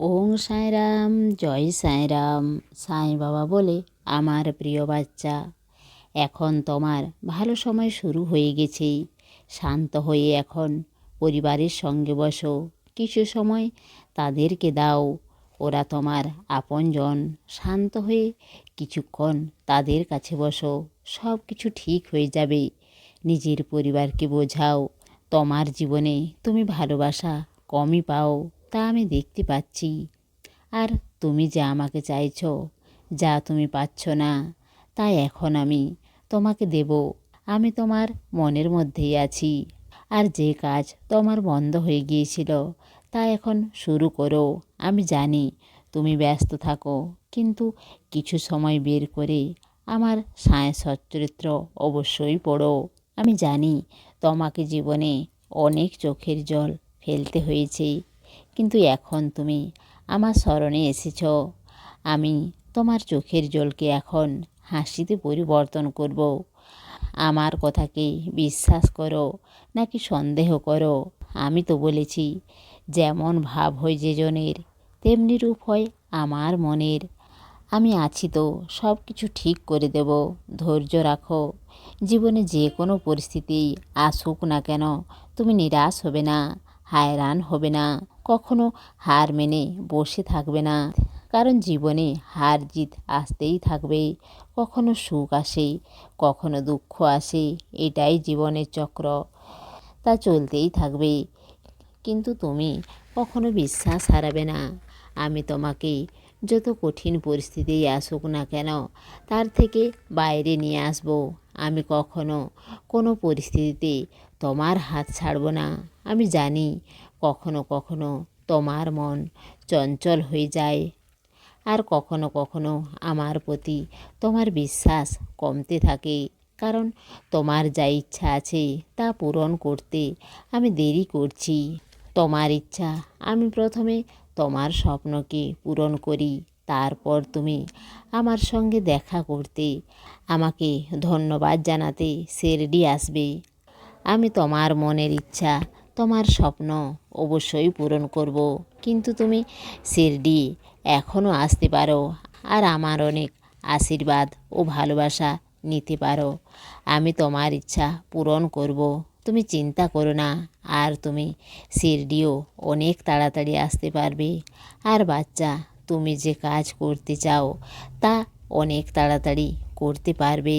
ওং সাঁয়রাম জয় সাঁয়রাম সাঁই বাবা বলে আমার প্রিয় বাচ্চা। এখন তোমার ভালো সময় শুরু হয়ে গেছে শান্ত হয়ে এখন পরিবারের সঙ্গে বসো। কিছু সময় তাদেরকে দাও। ওরা তোমার আপনজন। শান্ত হয়ে কিছুক্ষণ তাদের কাছে বসো। সব কিছু ঠিক হয়ে যাবে। নিজের পরিবারকে বোঝাও। তোমার জীবনে তুমি ভালোবাসা কমই পাও। তা আমি দেখতে পাচ্ছি। আর তুমি যা আমাকে চাইছ, যা তুমি পাচ্ছ না, তাই এখন আমি তোমাকে দেব। আমি তোমার মনের মধ্যেই আছি। আর যে কাজ তোমার বন্ধ হয়ে গিয়েছিল, তা এখন শুরু করো। আমি জানি তুমি ব্যস্ত থাকো, কিন্তু কিছু সময় বের করে আমার সায় সচ্চরিত্র অবশ্যই পড়ো। আমি জানি তোমাকে জীবনে অনেক চোখের জল ফেলতে হয়েছে। কিন্তু এখন তুমি আমার স্মরণে এসেছ। আমি তোমার চোখের জলকে এখন হাসিতে পরিবর্তন করব। আমার কথাকে বিশ্বাস করো, নাকি সন্দেহ করো? আমি তো বলেছি, যেমন ভাব হয় যে জনের তেমনি রূপ হয় আমার মনের। আমি আছি তো সব কিছু ঠিক করে দেব। ধৈর্য রাখো, জীবনে যে কোনো পরিস্থিতি আসুক না কেন, তুমি নিরাশ হবে না, হায়রান হবে না। কখনো হার মেনে বসে থাকবে না। কারণ জীবনে হার জিত আসতেই থাকবে। কখনো সুখ আসে, কখনো দুঃখ আসে, এটাই জীবনের চক্র। তা চলতেই থাকবে। কিন্তু তুমি কখনো বিশ্বাস হারাবে না। আমি তোমাকে যত কঠিন পরিস্থিতিই আসুক না কেন, তার থেকে বাইরে নিয়ে আসব। আমি কখনো কোনো পরিস্থিতিতে তোমার হাত ছাড়ব না। আমি জানি কখনো কখনো তোমার মন চঞ্চল হয়ে যায়। আর কখনো কখনো আমার প্রতি তোমার বিশ্বাস কমতে থাকে। কারণ তোমার যা ইচ্ছা আছে তা পূরণ করতে আমি দেরি করছি। তোমার ইচ্ছা, আমি প্রথমে তোমার স্বপ্নকে পূরণ করি। তারপর তুমি আমার সঙ্গে দেখা করতে, আমাকে ধন্যবাদ জানাতে, শিরডি আসবে। আমি তোমার মনের ইচ্ছা, তোমার স্বপ্ন অবশ্যই পূরণ করব। কিন্তু তুমি শিরডি এখনও আসতে পারো আর আমার অনেক আশীর্বাদ ও ভালোবাসা নিতে পারো। আমি তোমার ইচ্ছা পূরণ করব। তুমি চিন্তা করো না আর তুমি শিরডিও অনেক তাড়াতাড়ি আসতে পারবে। আর বাচ্চা, তুমি যে কাজ করতে চাও তা অনেক তাড়াতাড়ি করতে পারবে।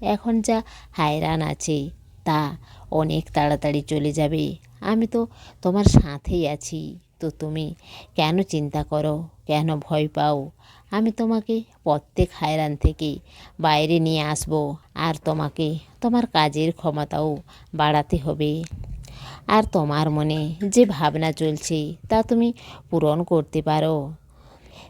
এখন যা হায়রান আছে তা অনেক তাড়াতাড়ি চলে যাবে। আমি তো তোমার সাথেই আছি। তো তুমি কেন চিন্তা করো? কেন ভয় পাও? আমি তোমাকে প্রত্যেক হায়রান থেকে বাইরে নিয়ে আসব। আর তোমাকে তোমার কাজের ক্ষমতাও বাড়াতে হবে। আর তোমার মনে যে ভাবনা চলছে, তা তুমি পূরণ করতে পারো।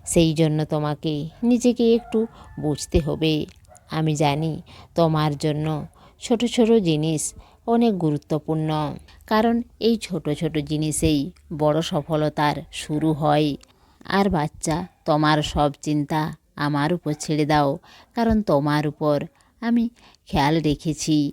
সেই জন্য তোমাকে নিজেকে একটু বুঝতে হবে। আমি জানি তোমার জন্য ছোট ছোট জিনিস অনেক গুরুত্বপূর্ণ। কারণ এই ছোট ছোট জিনিসেই বড় সফলতার শুরু হয়। আর বাচ্চা, তোমার সব চিন্তা আমার উপর ছেড়ে দাও। কারণ তোমার উপর আমি খেয়াল রেখেছি।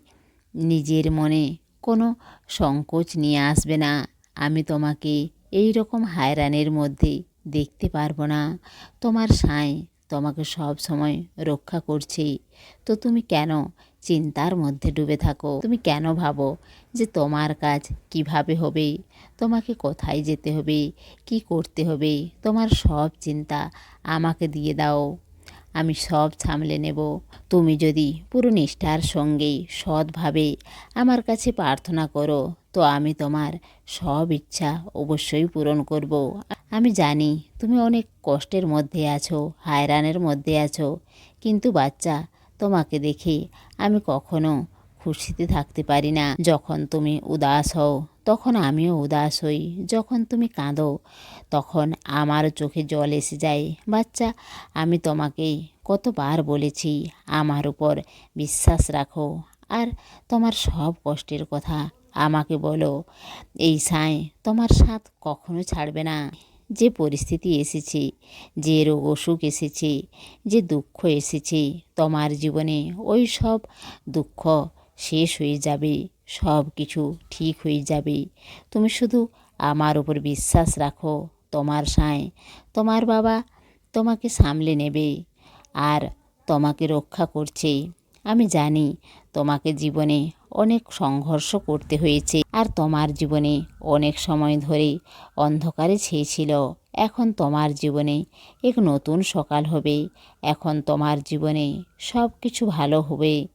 নিজের মনে কোনো সংকোচ নিয়ে আসবে না। আমি তোমাকে এই রকম হায়রানের মধ্যে দেখতে পারব না। তোমার সাঁই তোমাকে সব সময় রক্ষা করছে। তো তুমি কেন চিন্তার মধ্যে ডুবে থাকো। তুমি কেন ভাবো যে তোমার কাজ কীভাবে হবে? তোমাকে কোথায় যেতে হবে? কি করতে হবে? তোমার সব চিন্তা আমাকে দিয়ে দাও। আমি সব সামলে নেব। তুমি যদি পুরো নিষ্ঠার সঙ্গে সৎভাবে আমার কাছে প্রার্থনা করো, তো আমি তোমার সব ইচ্ছা অবশ্যই পূরণ করব। আমি জানি তুমি অনেক কষ্টের মধ্যে আছো, হায়রানের মধ্যে আছো, কিন্তু বাচ্চা তোমাকে দেখে আমি কখনো খুশিতে থাকতে পারি না। যখন তুমি উদাস হও, তখন আমিও উদাস হই। যখন তুমি কাঁদো, তখন আমার চোখে জল এসে যায়। বাচ্চা, আমি তোমাকে কতবার বলেছি আমার উপর বিশ্বাস রাখো। আর তোমার সব কষ্টের কথা আমাকে বলো। এই সাঁয় তোমার সাথ কখনো ছাড়বে না। যে পরিস্থিতি এসেছে, যে রোগ অসুখ এসেছে, যে দুঃখ এসেছে, তোমার জীবনে ওই সব দুঃখ শেষ হয়ে যাবে, সব কিছু ঠিক হয়ে যাবে। তুমি শুধু আমার উপর বিশ্বাস রাখো, তোমার সাঁয়, তোমার বাবা তোমাকে সামলে নেবে আর তোমাকে রক্ষা করছে। আমি জানি তোমাকে জীবনে অনেক সংঘর্ষ করতে হয়েছে। আর তোমার জীবনে অনেক সময় ধরে অন্ধকারে ছেয়েছিল। এখন তোমার জীবনে এক নতুন সকাল হবে। এখন তোমার জীবনে সব কিছু ভালো হবে।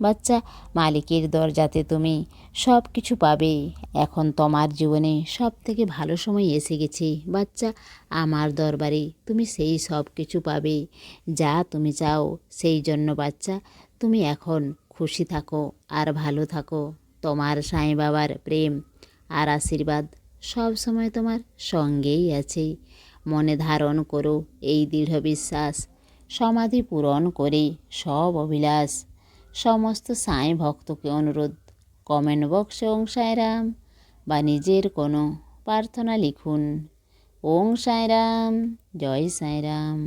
বাচ্চা, মালিকের দরজাতে তুমি সব কিছু পাবে। এখন তোমার জীবনে সব থেকে ভালো সময় এসে গেছে। বাচ্চা, আমার দরবারে তুমি সেই সব কিছু পাবে। যা তুমি চাও, সেই জন্য বাচ্চা, তুমি এখন খুশি থাকো আর ভালো থাকো। তোমার সাঁই বাবার প্রেম আর আশীর্বাদ সব সময় তোমার সঙ্গেই আছে। মনে ধারণ করো এই দৃঢ় বিশ্বাস। সমাধি পূরণ করে সব অভিলাষ। সমস্ত সাঁই ভক্তকে অনুরোধ, কমেন্ট বক্সে ওং সাঁয়রাম বা নিজের কোনো প্রার্থনা লিখুন। ওং সাঁয়রাম জয় সাঁয়রাম